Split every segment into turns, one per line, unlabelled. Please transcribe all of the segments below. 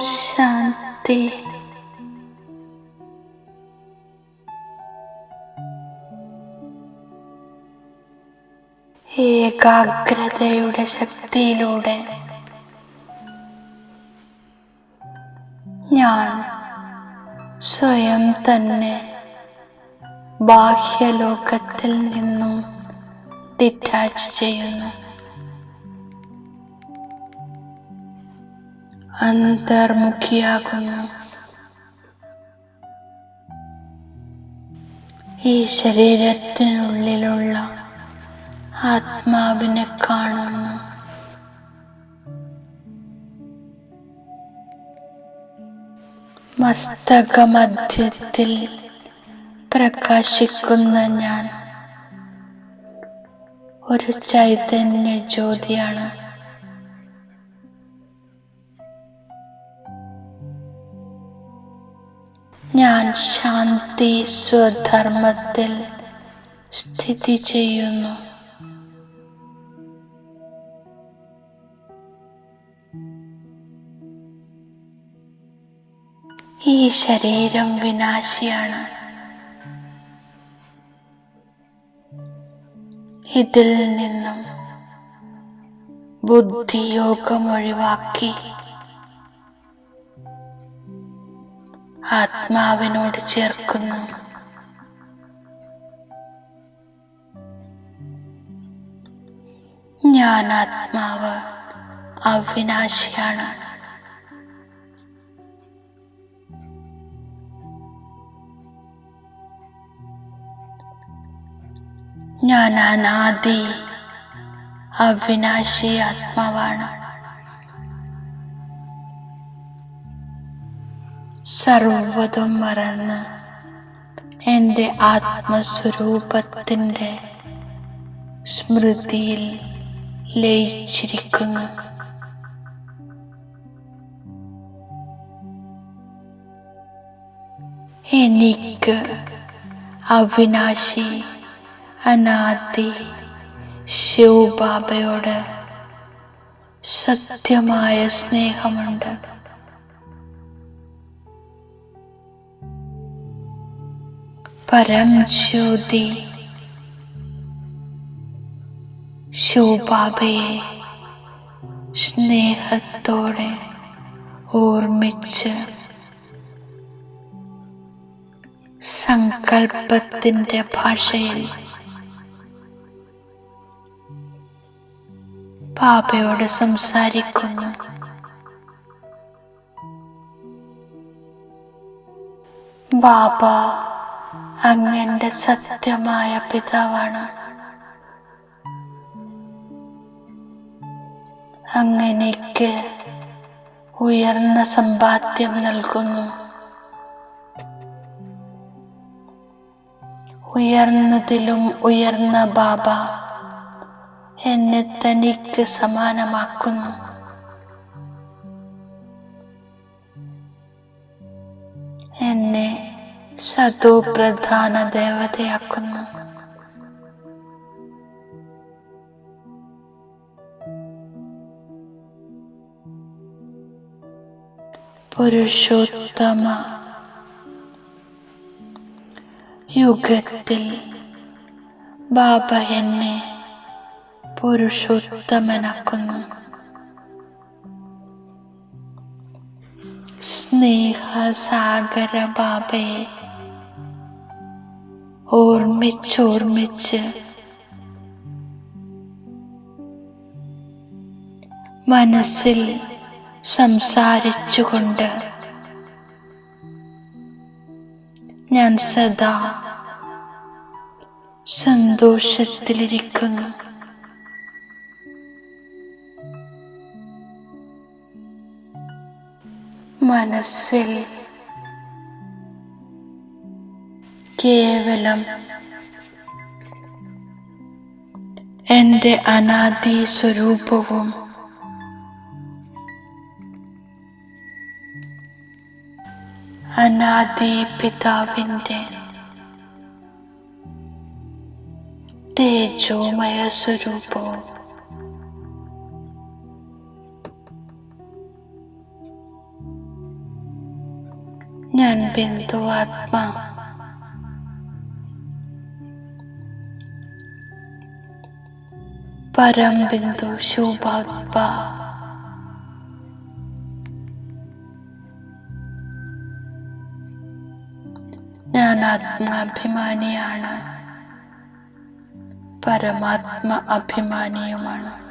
ശാന്തി. ഏകാഗ്രതയുടെ ശക്തിയിലൂടെ ഞാൻ സ്വയം തന്നെ ബാഹ്യലോകത്തിൽ നിന്നും ഡിറ്റാച്ച് ചെയ്യുന്നു. അന്തർമുഖിയാകുന്നു ഈ ശരീരത്തിനുള്ളിലുള്ള ആത്മാവിനെ കാണുന്നു. മസ്തകമധ്യത്തിൽ പ്രകാശിക്കുന്ന ഞാൻ ഒരു ചൈതന്യ ജ്യോതിയാണ്. ഞാൻ ശാന്തി സ്വധർമ്മത്തിൽ സ്ഥിതി ചെയ്യുന്നു. ഈ ശരീരം വിനാശിയാണ്. ഇതിൽ നിന്നും ബുദ്ധിയോഗം ഒഴിവാക്കി ആത്മാവിനോട് ചേർക്കുന്നു. ഞാൻ ആത്മാവ് അവിനാശിയാണ്. ഞാൻ അനാദി അവിനാശി ആത്മാവാണ്. സർവതും മറന്ന് എന്റെ ആത്മസ്വരൂപത്തിന്റെ സ്മൃതിയിൽ ലയിച്ചിരിക്കുന്നു. എനിക്ക് അവിനാശി അനാദി ശിവബാബയോട് സത്യമായ സ്നേഹമുണ്ട്. പരം ശോഭാബയെ സ്നേഹത്തോടെ ഓർമ്മിച്ച് സങ്കൽപ്പത്തിന്റെ ഭാഷയിൽ പാപയോട് സംസാരിക്കുന്നു. ബാബ അങ്ങന്റെ സത്യമായ പിതാവാണ്. അങ്ങനെക്ക് ഉയർന്ന സമ്പാദ്യം നൽകുന്നു. ഉയർന്നതിലും ഉയർന്ന ബാബ എന്നെ തനിക്ക് സമാനമാക്കുന്നു. എന്നെ സതോ പ്രധാന ദേവതയാക്കുന്നു പുരുഷോത്തമ യുഗത്തിൽ ബാബ എന്നെ പുരുഷോത്തമനാക്കുന്നു. സ്നേഹസാഗര ബാബയെ ഓർമ്മിച്ചോർമ്മിച്ച് മനസ്സിൽ സംസാരിച്ചുകൊണ്ട് ഞാൻ സദാ സന്തോഷത്തിലിരിക്കുന്നു. മനസ്സിൽ കേവലം എന്റെ അനാദി സ്വരൂപവും അനാദി പിതാവിന്റെ തേജോമയ സ്വരൂപവും ഞാൻ ബിന്ദു ആത്മ. പരം ബിന്ദു ശോഭാത്മ ഞാൻ ആത്മാഭിമാനിയാണ്. പരമാത്മ അഭിമാനിയുമാണ്.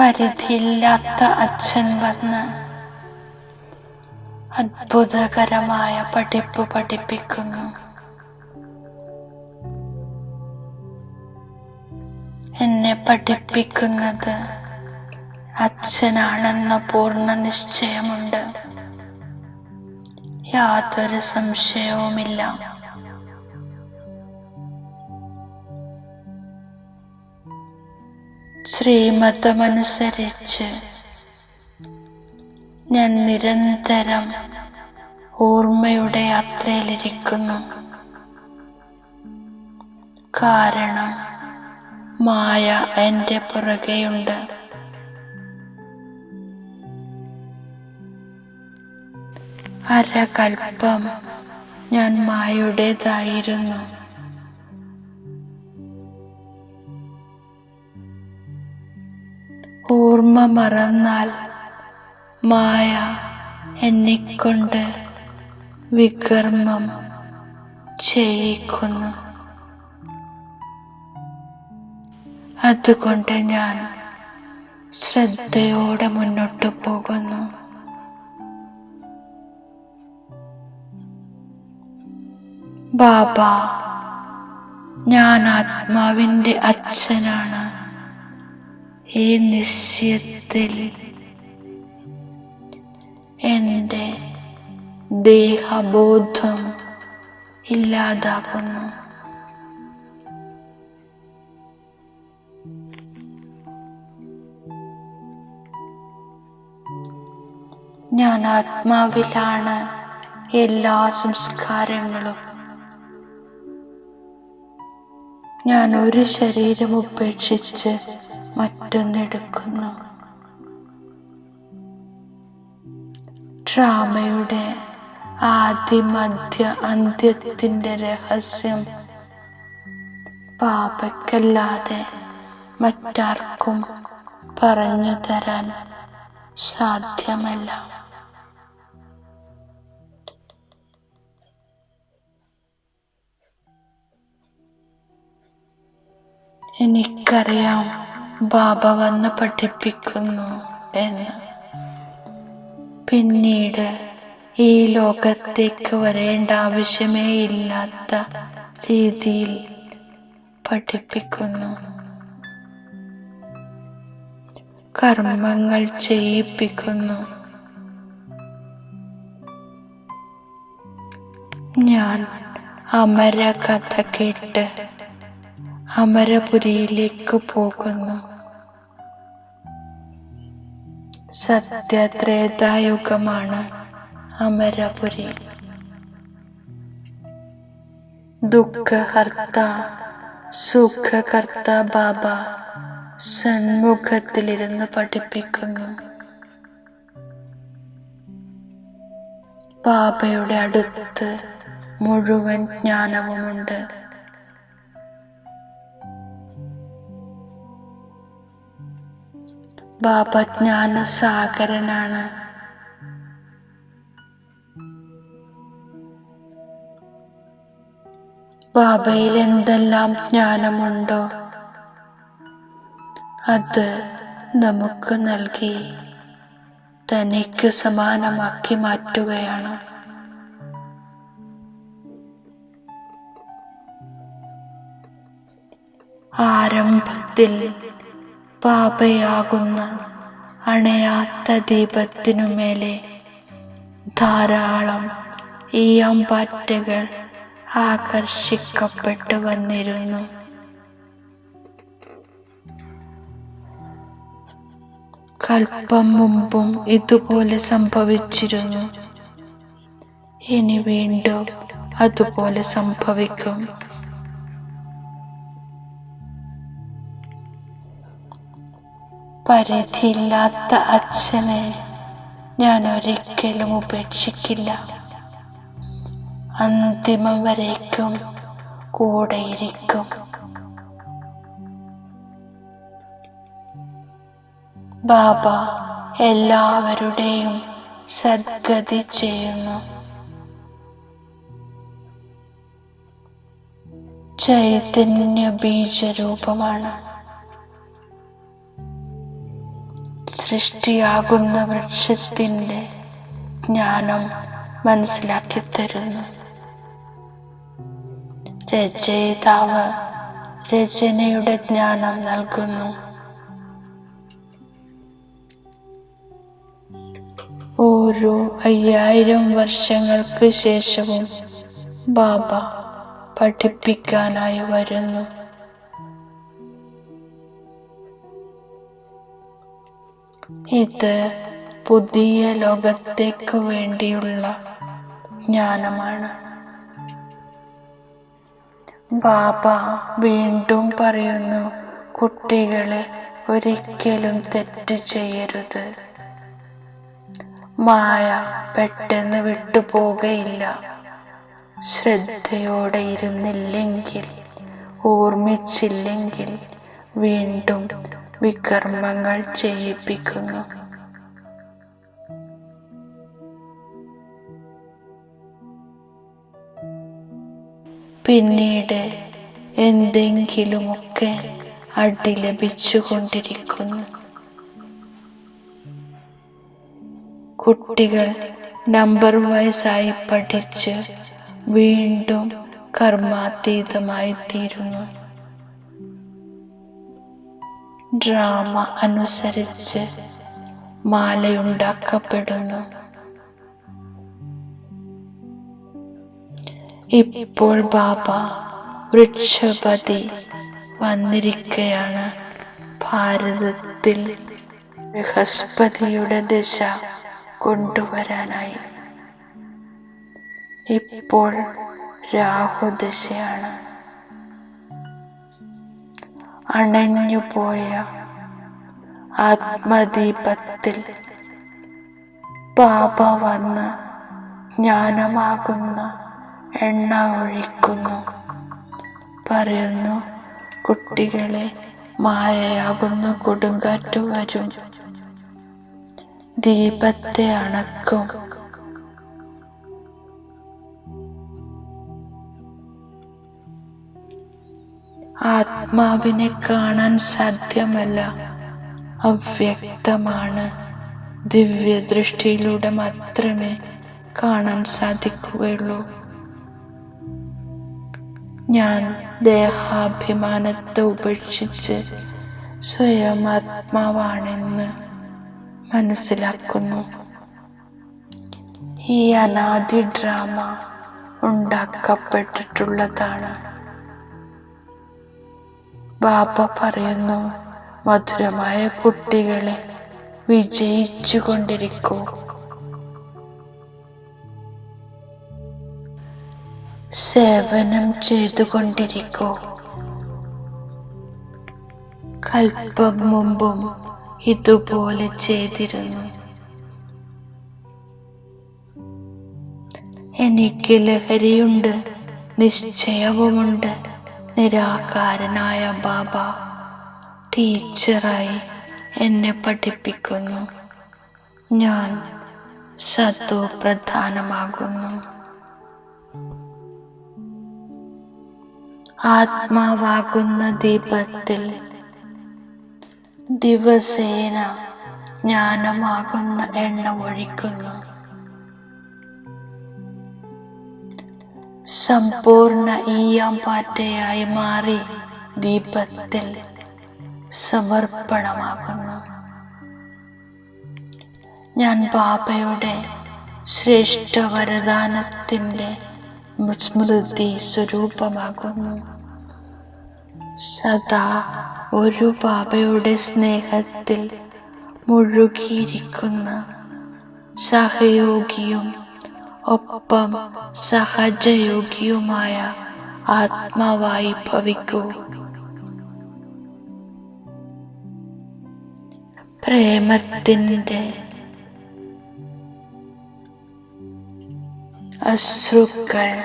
പരിധിയില്ലാത്ത അച്ഛൻ വന്ന് അത്ഭുതകരമായ പഠിപ്പ് പഠിപ്പിക്കുന്നു. എന്നെ പഠിപ്പിക്കുന്നത് അച്ഛനാണെന്ന പൂർണ നിശ്ചയമുണ്ട്. യാതൊരു സംശയവുമില്ല. ശ്രീമതമനുസരിച്ച് ഞാൻ നിരന്തരം ഓർമ്മയുടെ യാത്രയിലിരിക്കുന്നു. കാരണം മായ എന്റെ പുറകെയുണ്ട്. അരകൽപ്പം ഞാൻ മായയുടേതായിരുന്നു ഓർമ്മ മറന്നാൽ മായ എന്നെക്കൊണ്ട് വികർമ്മം ചെയ്യിക്കുന്നു. അതുകൊണ്ട് ഞാൻ ശ്രദ്ധയോടെ മുന്നോട്ട് പോകുന്നു. ബാബ ഞാൻ ആത്മാവിന്റെ അച്ഛനാണ്. ഈ നിശ്ചയത്തിൽ ദേഹബോധം ഇല്ലാതാക്കുന്നു. ഞാൻ ആത്മാവിലാണ് എല്ലാ സംസ്കാരങ്ങളും. ഞാൻ ഒരു ശരീരം ഉപേക്ഷിച്ച് മറ്റൊന്നെടുക്കുന്നു. ഡ്രാമയുടെ ആദ്യ മധ്യ അന്ത്യത്തിന്റെ രഹസ്യം. പാപക്കല്ലാതെ മറ്റാർക്കും പറഞ്ഞു തരാൻ സാധ്യമല്ല. എനിക്കറിയാം ബാബ വന്ന് പഠിപ്പിക്കുന്നു എന്ന്. പിന്നീട് ഈ ലോകത്തേക്ക് വരേണ്ട ആവശ്യമേ ഇല്ലാത്ത രീതിയിൽ പഠിപ്പിക്കുന്നു. കർമ്മങ്ങൾ ചെയ്യിപ്പിക്കുന്നു. ഞാൻ അമര കഥ കേട്ട് അമരപുരിയിലേക്ക് പോകുന്നു. സത്യത്രേതായുഗമാണ് അമരപുരി. ദുഃഖകർത്ത സുഖകർത്ത ബാബ സന്മുഖത്തിലിരുന്ന് പഠിപ്പിക്കുന്നു. ബാബയുടെ അടുത്ത് മുഴുവൻ ജ്ഞാനവുമുണ്ട്. ബാബ ജ്ഞാനസാഗരനാണ്. ബാബയിൽ എന്തെല്ലാം ജ്ഞാനമുണ്ടോ അത് നമുക്ക് നൽകി തനിക്ക് സമാനമാക്കി മാറ്റുകയാണ്. ആരംഭത്തിൽ പാപയാകുന്ന അണയാത്ത ദീപത്തിനുമേലെ ധാരാളം ഈയമ്പാറ്റകൾ ആകർഷിക്കപ്പെട്ടു വന്നിരുന്നു. കൽപ്പം മുമ്പും ഇതുപോലെ സംഭവിച്ചിരുന്നു. ഇനി വീണ്ടും അതുപോലെ സംഭവിക്കും. പരിധിയില്ലാത്ത അച്ഛനെ ഞാൻ ഒരിക്കലും ഉപേക്ഷിക്കില്ല. അന്തിമം വരേക്കും കൂടെയിരിക്കും. ബാബ എല്ലാവരുടെയും സദ്ഗതി ചെയ്യുന്നു. ചൈതന്യ ബീജരൂപമാണ്. സൃഷ്ടിയാകുന്ന വൃക്ഷത്തിന്റെ ജ്ഞാനം മനസ്സിലാക്കി തരുന്നു. രചയിതാവ് രചനയുടെ ജ്ഞാനം നൽകുന്നു. ഓരോ അയ്യായിരം വർഷങ്ങൾക്ക് ശേഷവും ബാബ പഠിപ്പിക്കാനായി വരുന്നു. ഇത് പുതിയ ലോകത്തേക്ക് വേണ്ടിയുള്ള ജ്ഞാനമാണ്. ബാബ വീണ്ടും പറയുന്നു കുട്ടികളെ ഒരിക്കലും തെറ്റ് ചെയ്യരുത്. മായ പെട്ടെന്ന് വിട്ടുപോകയില്ല. ശ്രദ്ധയോടെ ഇരുന്നില്ലെങ്കിൽ ഓർമ്മിച്ചില്ലെങ്കിൽ വീണ്ടും വികർമ്മങ്ങൾ ചെയ്യിപ്പിക്കുന്നു. പിന്നീട് എന്തെങ്കിലുമൊക്കെ അടി ലഭിച്ചുകൊണ്ടിരിക്കുന്നു കുട്ടികൾ നമ്പർ വയസ്സായി പഠിച്ച് വീണ്ടും കർമാതീതമായി തീരുന്നു ഡ്രാമ അനുസരിച്ച് മാലയുണ്ടാക്കപ്പെടുന്നു. ഇപ്പോൾ ബാബ വൃക്ഷപതി വന്നിരിക്കയാണ്. ഭാരതത്തിൽ ബൃഹസ്പതിയുടെ ദശ കൊണ്ടുവരാനായി. ഇപ്പോൾ രാഹു ദിശയാണ് അണഞ്ഞുപോയ ആത്മദീപത്തിൽ പാപ വന്ന് ജ്ഞാനമാകുന്ന എണ്ണ ഒഴിക്കുന്നു പറയുന്നു കുട്ടികളെ മായയാകുന്ന കൊടുങ്കാറ്റ് വരും. ദീപത്തെ അണക്കും. ആത്മാവിനെ കാണാൻ സാധ്യമല്ല. അവ്യക്തമാണ്. ദിവ്യദൃഷ്ടിയിലൂടെ മാത്രമേ കാണാൻ സാധിക്കുകയുള്ളൂ. ഞാൻ ദേഹാഭിമാനത്തെ ഉപേക്ഷിച്ച് സ്വയം ആത്മാവാണെന്ന് മനസ്സിലാക്കുന്നു. ഈ അനാദി ഡ്രാമ ഉണ്ടാക്കപ്പെട്ടിട്ടുള്ളതാണ്. ബാബ പറയുന്നു മധുരമായ കുട്ടികളെ വിജയിച്ചു കൊണ്ടിരിക്കൂ സേവനം ചെയ്തുകൊണ്ടിരിക്കൂ. കൽപ്പം മുമ്പും ഇതുപോലെ ചെയ്തിരുന്നു. എനിക്ക് ലഹരിയുണ്ട് നിശ്ചയവുമുണ്ട് നിരാകാരനായ ബാബ ടീച്ചറായി എന്നെ പഠിപ്പിക്കുന്നു. ഞാൻ സത്തോ പ്രധാനമാകുന്നു ആത്മാവാകുന്ന ദീപത്തിൽ ദിവസേന ജ്ഞാനമാകുന്ന എണ്ണ ഒഴിക്കുന്നു. സമ്പൂർണ ഈയാമ്പാറ്റയായി മാറി ദീപത്തിൽ സമർപ്പണമാകുന്നു. ഞാൻ ബാബയുടെ ശ്രേഷ്ഠ വരദാനത്തിന്റെ സ്മൃതി സ്വരൂപമാകുന്നു സദാ ഒരു ബാബയുടെ സ്നേഹത്തിൽ മുഴുകിയിരിക്കുന്ന സഹയോഗിയും ഒപ്പം സഹജയോഗിയുമായ ആത്മാവായി ഭവിക്കൂ പ്രേമത്തിന്റെ അശ്രുക്കൾ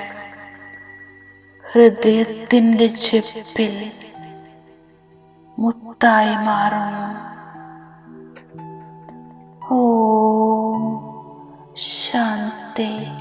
ഹൃദയത്തിന്റെ ചെപ്പിൽ മുത്തായി മാറുന്നു. ഓ ശാന്തി.